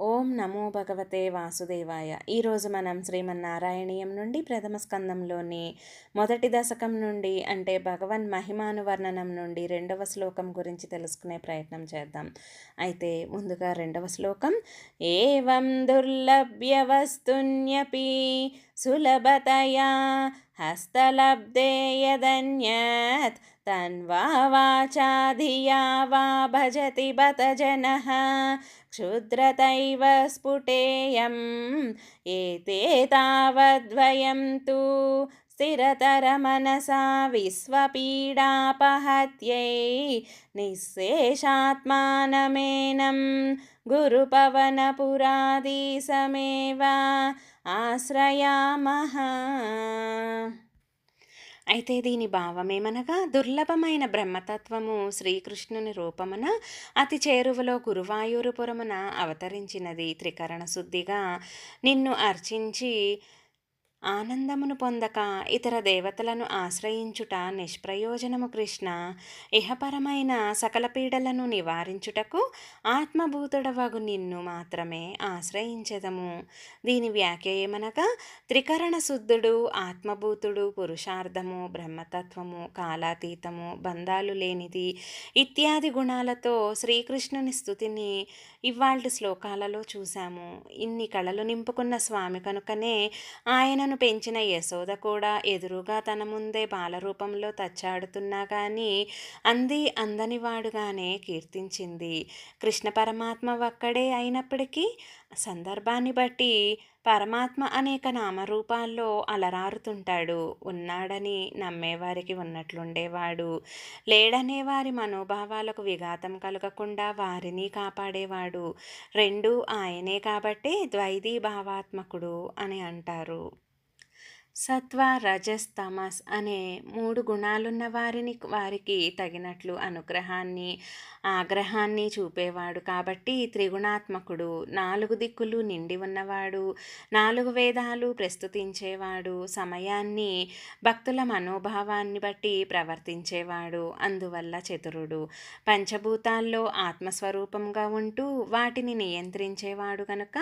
ఓం నమో భగవతే వాసుదేవాయ. ఈరోజు మనం శ్రీమన్నారాయణీయం నుండి ప్రథమ స్కందంలోని మొదటి దశకం నుండి అంటే భగవన్ మహిమానువర్ణనం నుండి రెండవ శ్లోకం గురించి తెలుసుకునే ప్రయత్నం చేద్దాం. అయితే ముందుగా రెండవ శ్లోకం. ఏవం దుర్లభ్య వస్తున్యపి సులభతయా హస్తలబ్ధే యదన్యత్ తన్వా వాచాధియా వా భజతి బత జన क्षुद्रतैव स्फुटेयम् एते तावद्वयं तु स्थिरतरमनसा विश्वपीडापहत्यै निःशेषात्मानमेनं गुरुपवनपुरादीसमेव आश्रयामः అయితే దీని భావమేమనగా దుర్లభమైన బ్రహ్మతత్వము శ్రీకృష్ణుని రూపమున అతి చేరువలో గురువాయూరుపురమున అవతరించినది త్రికరణ శుద్ధిగా నిన్ను అర్చించి ఆనందమును పొందక ఇతర దేవతలను ఆశ్రయించుట నిష్ప్రయోజనము కృష్ణ. ఇహపరమైన సకల పీడలను నివారించుటకు ఆత్మభూతుడవగు నిన్ను మాత్రమే ఆశ్రయించదము. దీని వ్యాఖ్య ఏమనగా త్రికరణ శుద్ధుడు ఆత్మభూతుడు పురుషార్థము బ్రహ్మతత్వము కాలాతీతము బంధాలు లేనిది ఇత్యాది గుణాలతో శ్రీకృష్ణుని స్థుతిని ఇవాళ శ్లోకాలలో చూశాము. ఇన్ని కళలు నింపుకున్న స్వామి కనుకనే తను పెంచిన యశోద కూడా ఎదురుగా తన ముందే బాలరూపంలో తచ్చాడుతున్నా కానీ అంది అందనివాడుగానే కీర్తించింది. కృష్ణ పరమాత్మ ఒక్కడే అయినప్పటికీ సందర్భాన్ని బట్టి పరమాత్మ అనేక నామరూపాల్లో అలరారుతుంటాడు. ఉన్నాడని నమ్మేవారికి ఉన్నట్లుండేవాడు. లేడనే వారి మనోభావాలకు విఘాతం కలగకుండా వారిని కాపాడేవాడు. రెండు ఆయనే కాబట్టే ద్వైదీ భావాత్మకుడు అని అంటారు. సత్వ రజస్ తమస్ అనే మూడు గుణాలున్న వారిని వారికి తగినట్లు అనుగ్రహాన్ని ఆగ్రహాన్ని చూపేవాడు. కాబట్టి త్రిగుణాత్మకుడు నాలుగు దిక్కులు నిండి ఉన్నవాడు నాలుగు వేదాలు ప్రస్తుతించేవాడు సమయాన్ని భక్తుల మనోభావాన్ని బట్టి ప్రవర్తించేవాడు అందువల్ల చతురుడు. పంచభూతాల్లో ఆత్మస్వరూపంగా ఉంటూ వాటిని నియంత్రించేవాడు కనుక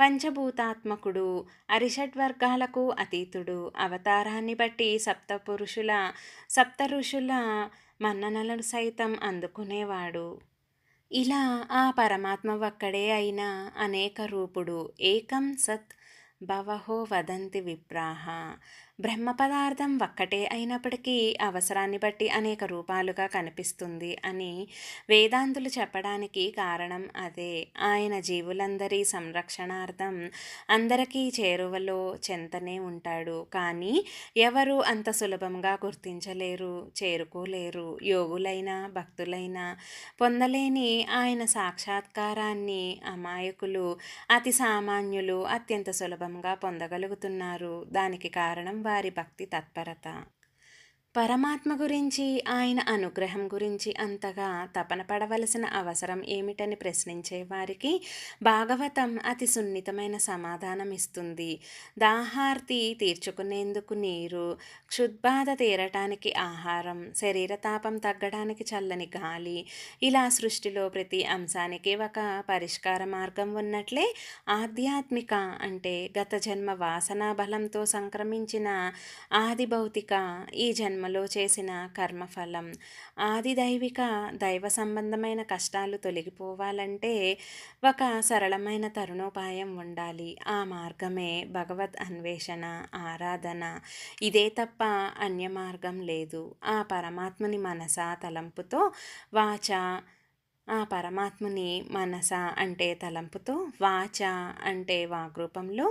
పంచభూతాత్మకుడు అరిషడ్ వర్గాలకు అతీతుడు అవతారాన్ని బట్టి సప్త పురుషుల సప్త ఋషుల మన్ననలను సైతం అందుకునేవాడు. ఇలా ఆ పరమాత్మ ఒక్కడే అయిన అనేక రూపుడు ఏకం సత్ భవహో వదంతి విప్రాహ. బ్రహ్మ పదార్థం ఒక్కటే అయినప్పటికీ అవసరాన్ని బట్టి అనేక రూపాలుగా కనిపిస్తుంది అని వేదాంతులు చెప్పడానికి కారణం అదే. ఆయన జీవులందరి సంరక్షణార్థం అందరికీ చేరువలో చెంతనే ఉంటాడు. కానీ ఎవరు అంత సులభంగా గుర్తించలేరు చేరుకోలేరు. యోగులైన భక్తులైన పొందలేని ఆయన సాక్షాత్కారాన్ని అమాయకులు అతి సామాన్యులు అత్యంత సులభంగా పొందగలుగుతున్నారు. దానికి కారణం వారి భక్తి తత్పరత. పరమాత్మ గురించి ఆయన అనుగ్రహం గురించి అంతగా తపన పడవలసిన అవసరం ఏమిటని ప్రశ్నించే వారికి భాగవతం అతి సున్నితమైన సమాధానం ఇస్తుంది. దాహార్తి తీర్చుకునేందుకు నీరు క్షుద్బాధ తీరటానికి ఆహారం శరీర తాపం తగ్గడానికి చల్లని గాలి ఇలా సృష్టిలో ప్రతి అంశానికి ఒక పరిష్కార మార్గం ఉన్నట్లే ఆధ్యాత్మిక అంటే గత జన్మ వాసనా బలంతో సంక్రమించిన ఆది భౌతిక ఈ జన్మ జన్మలో చేసిన కర్మఫలం ఆది దైవిక దైవ సంబంధమైన కష్టాలు తొలగిపోవాలంటే ఒక సరళమైన తరుణోపాయం ఉండాలి. ఆ మార్గమే భగవద్ అన్వేషణ ఆరాధన. ఇదే తప్ప అన్య మార్గం లేదు. ఆ పరమాత్మని మనస తలంపుతో వాచ ఆ పరమాత్మని మనస అంటే తలంపుతో వాచ అంటే వాగ్రూపంలో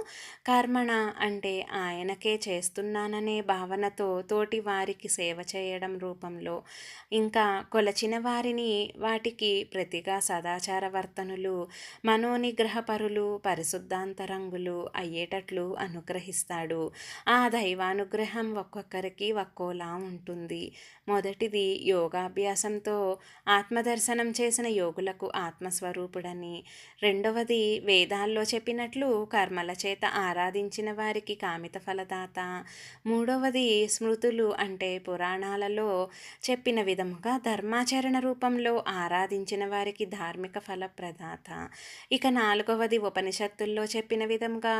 కర్మణ అంటే ఆయనకే చేస్తున్నాననే భావనతో తోటి వారికి సేవ చేయడం రూపంలో. ఇంకా కొలచిన వారిని వాటికి ప్రతిగా సదాచార వర్తనులు మనోనిగ్రహపరులు పరిశుద్ధాంతరంగులు అయ్యేటట్లు అనుగ్రహిస్తాడు. ఆ దైవానుగ్రహం ఒక్కొక్కరికి ఒక్కోలా ఉంటుంది. మొదటిది యోగాభ్యాసంతో ఆత్మదర్శనం చేసిన చేసిన యోగులకు ఆత్మస్వరూపుడని. రెండవది వేదాల్లో చెప్పినట్లు కర్మల చేత ఆరాధించిన వారికి కామిత ఫలదాత. మూడవది స్మృతులు అంటే పురాణాలలో చెప్పిన విధముగా ధర్మాచరణ రూపంలో ఆరాధించిన వారికి ధార్మిక ఫలప్రదాత. ఇక నాలుగవది ఉపనిషత్తుల్లో చెప్పిన విధంగా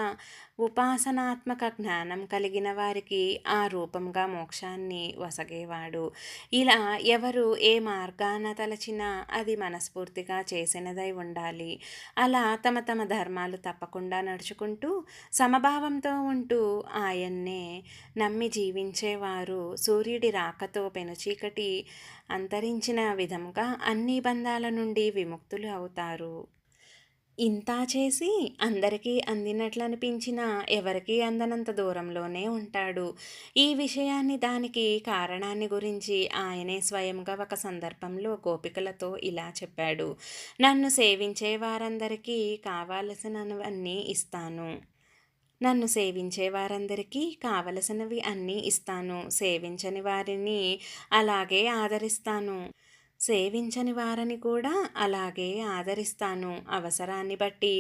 ఉపాసనాత్మక జ్ఞానం కలిగిన వారికి ఆ రూపంగా మోక్షాన్ని వసగేవాడు. ఇలా ఎవరు ఏ మార్గాన తలచినా అది మన మనస్ఫూర్తిగా చేసినదై ఉండాలి. అలా తమ తమ ధర్మాలు తప్పకుండా నడుచుకుంటూ సమభావంతో ఉంటూ ఆయన్నే నమ్మి జీవించేవారు సూర్యుడి రాకతో పెనుచీకటి అంతరించిన విధంగా అన్ని బంధాల నుండి విముక్తులు అవుతారు. ఇంత చేసి అందరికీ అందినట్లు అనిపించినా ఎవరికీ అందనంత దూరంలోనే ఉంటాడు. ఈ విషయాన్ని దానికి కారణాన్ని గురించి ఆయనే స్వయంగా ఒక సందర్భంలో గోపికలతో ఇలా చెప్పాడు. నన్ను సేవించే వారందరికీ కావాల్సినవన్నీ ఇస్తాను. నన్ను సేవించే వారందరికీ కావలసినవి అన్నీ ఇస్తాను. సేవించని వారిని అలాగే ఆదరిస్తాను. సేవించని వారని కూడా అలాగే ఆదరిస్తాను. అవసరాన్ని బట్టి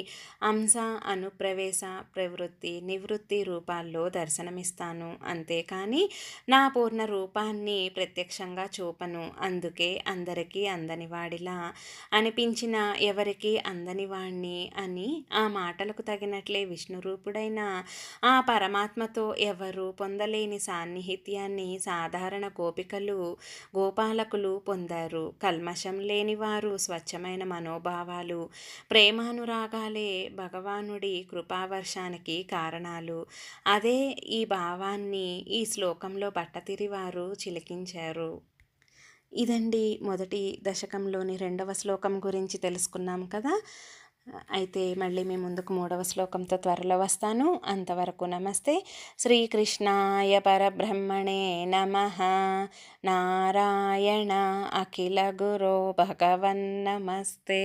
అంశ అనుప్రవేశ ప్రవృత్తి నివృత్తి రూపాల్లో దర్శనమిస్తాను. అంతేకాని నా పూర్ణ రూపాన్ని ప్రత్యక్షంగా చూపను. అందుకే అందరికీ అందనివాడిలా అనిపించిన ఎవరికి అందనివాణ్ణి అని ఆ మాటలకు తగినట్లే విష్ణు రూపుడైన ఆ పరమాత్మతో ఎవరు పొందలేని సాన్నిహిత్యాన్ని సాధారణ గోపికలు గోపాలకులు పొందారు. కల్మషం లేనివారు స్వచ్ఛమైన మనోభావాలు ప్రేమానురాగాలే భగవానుడి కృపావర్షానికి కారణాలు. అదే ఈ భావాన్ని ఈ శ్లోకంలో బట్టతిరివారు చిలికించారు. ఇదండి మొదటి దశకంలోని రెండవ శ్లోకం గురించి తెలుసుకున్నాం కదా? అయితే మళ్ళీ మీ ముందుకు మూడవ శ్లోకంతో త్వరలో వస్తాను. అంతవరకు నమస్తే. శ్రీకృష్ణాయ పరబ్రహ్మణే నమ. నారాయణ అఖిల గురో భగవన్ నమస్తే.